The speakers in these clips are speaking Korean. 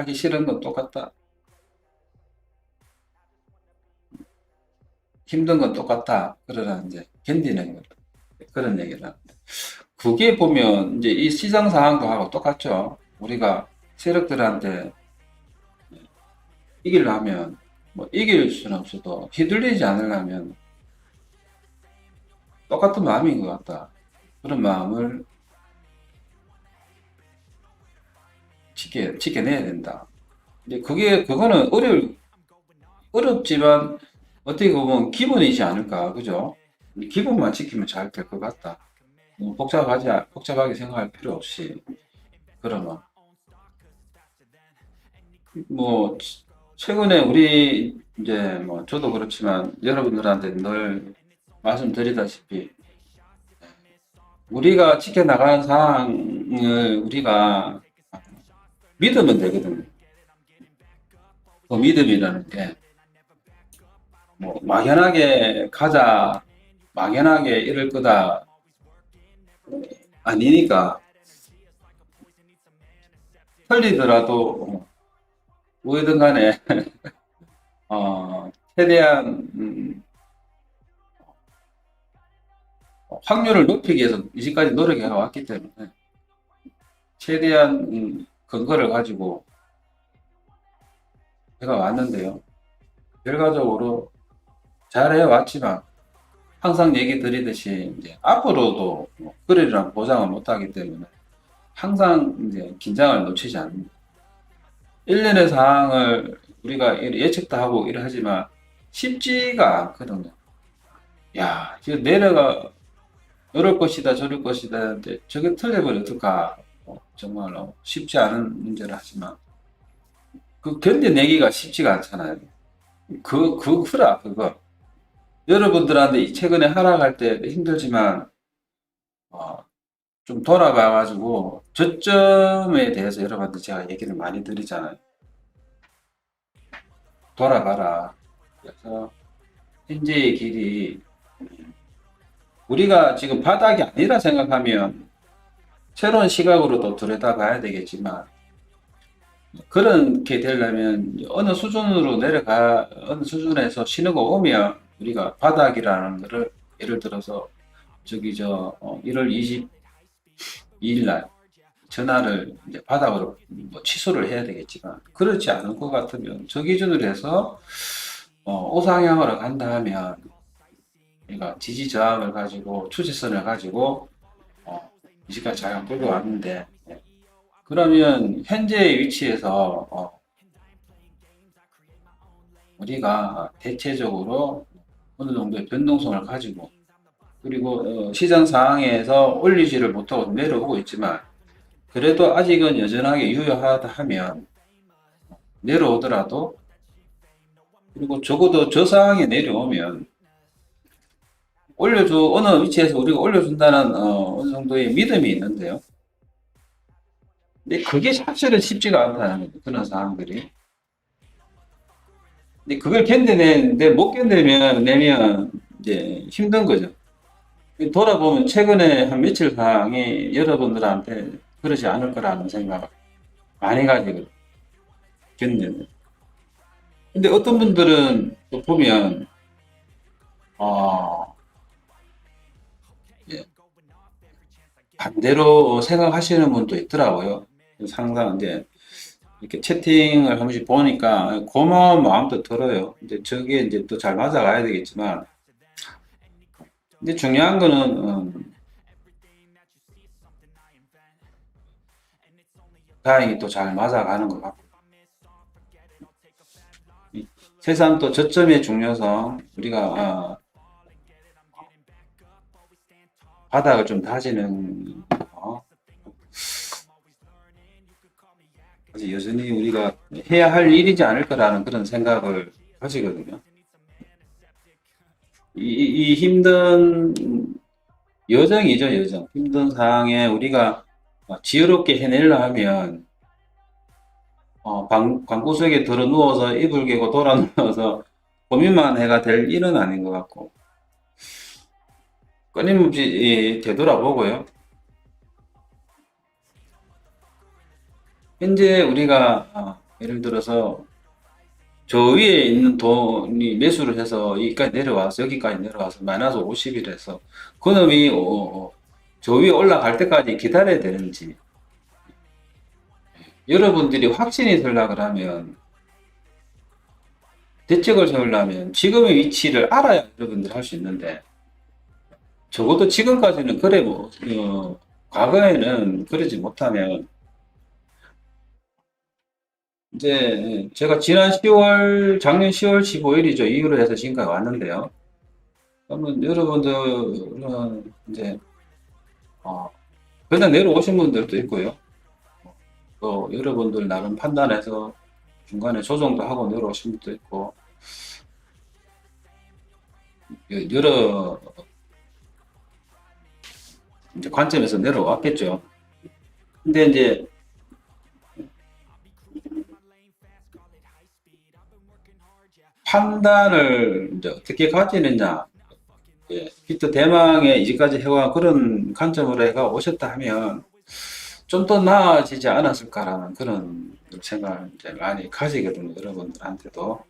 하기 싫은 건 똑같다. 힘든 건 똑같다. 그러나 이제 견디는 거 그런 얘기를 합니다. 그게 보면 이제 이 시장 상황도 하고 똑같죠. 우리가 세력들한테 이기려면 뭐 이길 수는 없어도 휘둘리지 않으려면 똑같은 마음인 것 같다. 그런 마음을 지켜, 지켜내야 된다. 근데 그게, 그거는 어려울, 어렵지만 어떻게 보면 기본이지 않을까. 그죠? 기본만 지키면 잘 될 것 같다. 너무 복잡하지, 복잡하게 생각할 필요 없이. 그러면. 뭐, 최근에 우리, 이제 뭐, 저도 그렇지만 여러분들한테 늘 말씀드리다시피, 우리가 지켜나가는 상황을 우리가 믿으면 되거든요. 그 믿음이라는 게, 뭐, 막연하게 가자, 막연하게 이럴 거다, 아니니까, 틀리더라도, 뭐든 간에, 어, 최대한, 음, 확률을 높이기 위해서 이제까지 노력해 왔기 때문에, 최대한, 음, 근거를 가지고 제가 왔는데요. 결과적으로 잘해 왔지만 항상 얘기 드리듯이 이제 앞으로도 뭐 그러리란 보장을 못 하기 때문에 항상 이제 긴장을 놓치지 않습니다. 일련의 상황을 우리가 예측도 하고 이래 하지만 쉽지가 않거든요. 야, 지금 내려가 이럴 것이다 저럴 것이다 하는데 저게 틀려버려 어떡하 어, 정말 어, 쉽지 않은 문제를 하지만 그 견뎌내기가 쉽지가 않잖아요. 그, 그, 그라, 그거. 여러분들한테 최근에 하락할 때 힘들지만, 어, 좀 돌아가가지고, 저점에 대해서 여러분한테 제가 얘기를 많이 드리잖아요. 돌아가라. 그래서, 현재의 길이, 우리가 지금 바닥이 아니라 생각하면, 새로운 시각으로 또 들여다봐야 되겠지만, 그렇게 되려면 어느 수준으로 내려가, 어느 수준에서 신호가 오면 우리가 바닥이라는 거를 예를 들어서 저기 저 어, 1월 22일 날 전화를 이제 바닥으로 뭐 취소를 해야 되겠지만 그렇지 않을 것 같으면 저 기준으로 해서 어, 우상향으로 간다 하면 우리가 지지 저항을 가지고 추세선을 가지고 어, 이제까지 잘 끌고 왔는데 예. 그러면 현재의 위치에서 어, 우리가 대체적으로 어느 정도의 변동성을 가지고 그리고 어, 시장 상황에서 올리지를 못하고 내려오고 있지만 그래도 아직은 여전하게 유효하다 하면 내려오더라도 그리고 적어도 저 상황에 내려오면 올려줘 어느 위치에서 우리가 올려준다는 어, 어느 정도의 믿음이 있는데요. 근데 그게 사실은 쉽지가 않다는 거죠. 그런 상황들이. 근데 그걸 견뎌내는데 못 견디면 내면 이제 힘든 거죠. 돌아보면 최근에 한 며칠 상황이 여러분들한테 그러지 않을 거라는 생각을 많이 가지고 견뎌요. 근데 어떤 분들은 또 보면 어, 반대로 생각하시는 분도 있더라고요. 상상 이제 이렇게 채팅을 한 번씩 보니까 고마운 마음도 들어요. 이제 저게 이제 또 잘 맞아가야 되겠지만, 근데 중요한 거는 음, 다행히 또 잘 맞아가는 것 같고, 이 세상 또 저점의 중요성 우리가 아, 바닥을 좀 다지는 거, 아직 여전히 우리가 해야 할 일이지 않을 거라는 그런 생각을 가지거든요. 이, 이 힘든 여정이죠, 여정. 힘든 상황에 우리가 지혜롭게 해내려 하면 어, 방, 방구석에 들어 누워서 이불 개고 돌아 누워서 고민만 해가 될 일은 아닌 것 같고 끊임없이 예, 되돌아보고요. 현재 우리가 어, 예를 들어서 저 위에 있는 돈이 매수를 해서 여기까지 내려와서 여기까지 내려와서 마이너스 50이라서 그놈이 어, 어, 저 위에 올라갈 때까지 기다려야 되는지 여러분들이 확신이 들라 그러면 대책을 세우려면 지금의 위치를 알아야 여러분들 할 수 있는데 적어도 지금까지는 그래 뭐 어, 과거에는 그러지 못하면 이제 제가 지난 10월 작년 10월 15일이죠 이후로 해서 지금까지 왔는데요. 그러면 여러분들은 이제 어, 그냥 내려오신 분들도 있고요. 또 여러분들 나름 판단해서 중간에 조정도 하고 내려오신 분도 있고 여- 여러 이제 관점에서 내려왔겠죠. 근데 이제 판단을 이제 어떻게 가지느냐, 예, 히트 대망에 이제까지 해와 그런 관점으로 해가 오셨다 하면 좀 더 나아지지 않았을까라는 그런 생각을 이제 많이 가지거든요. 여러분들한테도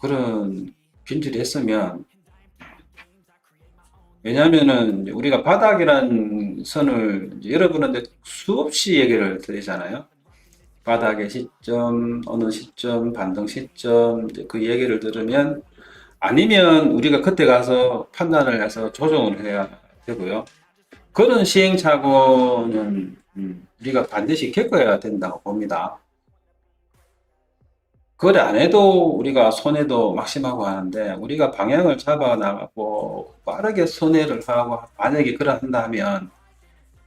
그런 빈줄이 했으면 왜냐하면은 우리가 바닥이란 선을 여러분한테 수없이 얘기를 드리잖아요. 바닥의 시점, 어느 시점, 반등 시점, 그 얘기를 들으면 아니면 우리가 그때 가서 판단을 해서 조정을 해야 되고요. 그런 시행착오는 음, 우리가 반드시 겪어야 된다고 봅니다. 그걸 안 해도 우리가 손해도 막심하고 하는데 우리가 방향을 잡아 나가고 빠르게 손해를 하고 만약에 그러 한다 하면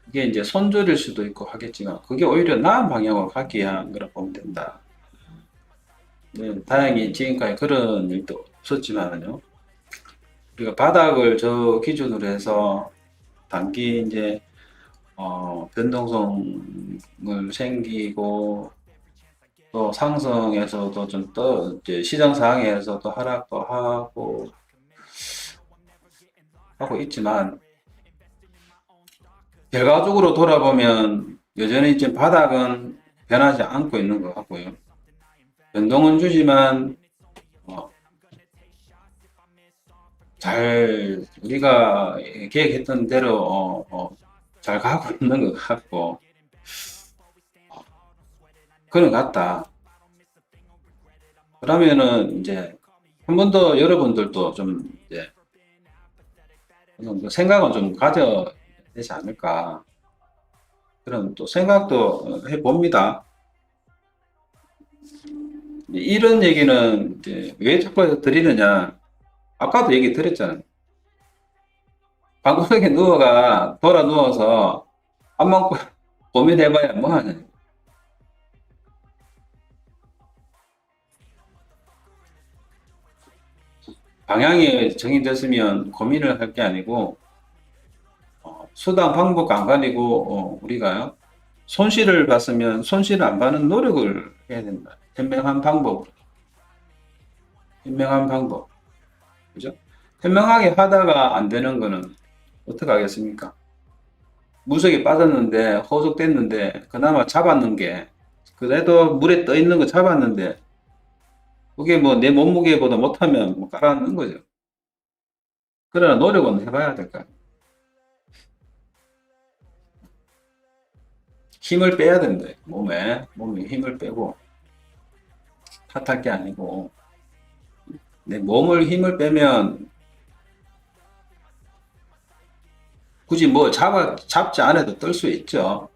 이게 이제 손절일 수도 있고 하겠지만 그게 오히려 나은 방향으로 가기 위한 거라 보면 된다. 네, 다행히 지금까지 그런 일도 없었지만은요. 우리가 바닥을 저 기준으로 해서 단기 이제 어, 변동성을 생기고 또 상승에서도 좀 떠 이제 시장 상황에서도 하락도 하고 하고 있지만 결과적으로 돌아보면 여전히 지금 바닥은 변하지 않고 있는 것 같고요. 변동은 주지만 어, 잘 우리가 계획했던 대로 어, 어, 잘 가고 있는 것 같고 어, 그런 것 같다. 그러면은 이제 한 번 더 여러분들도 좀 이제 생각은 좀 가져 되지 않을까 그런 또 생각도 해봅니다. 이런 얘기는 왜 자꾸 드리느냐 아까도 얘기 드렸잖아요. 방구석에 누워가 돌아 누워서 고- 고민해봐야 뭐 하냐. 방향이 정해졌으면 고민을 할 게 아니고 어, 수단 방법 안 가리고 어, 우리가 손실을 봤으면 손실을 안 받는 노력을 해야 된다. 현명한 방법. 현명한 방법. 그죠? 현명하게 하다가 안 되는 거는 어떻게 하겠습니까? 무속에 빠졌는데 호속됐는데 그나마 잡았는 게 그래도 물에 떠 있는 거 잡았는데 그게 뭐 내 몸무게보다 못하면 뭐 깔아앉는 거죠. 그러나 노력은 해봐야 될까. 힘을 빼야 된다. 몸에 몸에 힘을 빼고 탓할 게 아니고 내 몸을 힘을 빼면 굳이 뭐 잡아 잡지 않아도 뜰 수 있죠.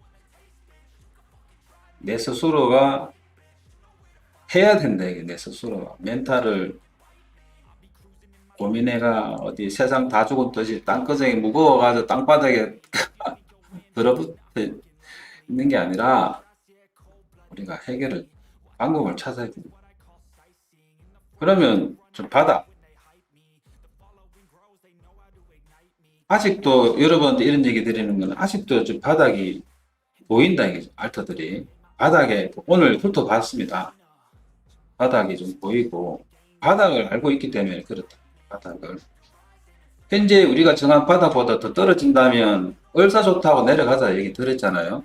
내 스스로가 해야 된다 이게 내 스스로가 멘탈을 고민해가 어디 세상 다 죽은 듯이 땅끄정이 무거워가지고 땅바닥에 들어붙어 있는 게 아니라 우리가 해결을 방법을 찾아야 됩니다. 그러면 좀 받아. 아직도 여러분한테 이런 얘기 드리는 건 아직도 좀 바닥이 보인다 이게 알터들이 바닥에 오늘 훑어봤습니다. 바닥이 좀 보이고 바닥을 알고 있기 때문에 그렇다. 바닥을 현재 우리가 정한 바닥보다 더 떨어진다면 얼사 좋다고 내려가자 얘기 들었잖아요.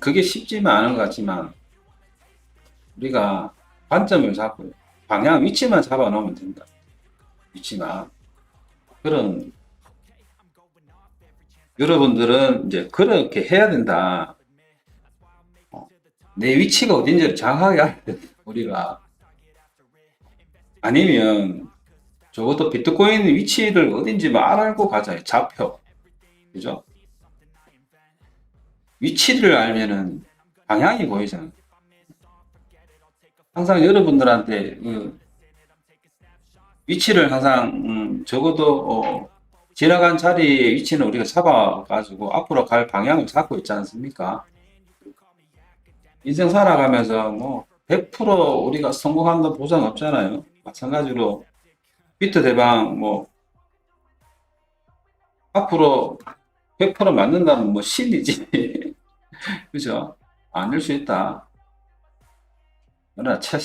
그게 쉽지는 않은 것 같지만 우리가 관점을 잡고 방향 위치만 잡아 놓으면 된다. 위치만 그런 여러분들은 이제 그렇게 해야 된다. 어, 내 위치가 어딘지를 정확하게 알아야 돼. 우리가 아니면 적어도 비트코인 위치를 어딘지만 알고 가자. 좌표. 그죠? 위치를 알면은 방향이 보이잖아. 항상 여러분들한테 그 위치를 항상 음, 적어도 어, 지나간 자리의 위치는 우리가 잡아가지고 앞으로 갈 방향을 잡고 있지 않습니까? 인생 살아가면서 뭐 100% 우리가 성공한다 보장 없잖아요. 마찬가지로 비트 대방 뭐 앞으로 100% 맞는다면 뭐 신이지. 그죠? 아닐 수 있다. 그러나 최선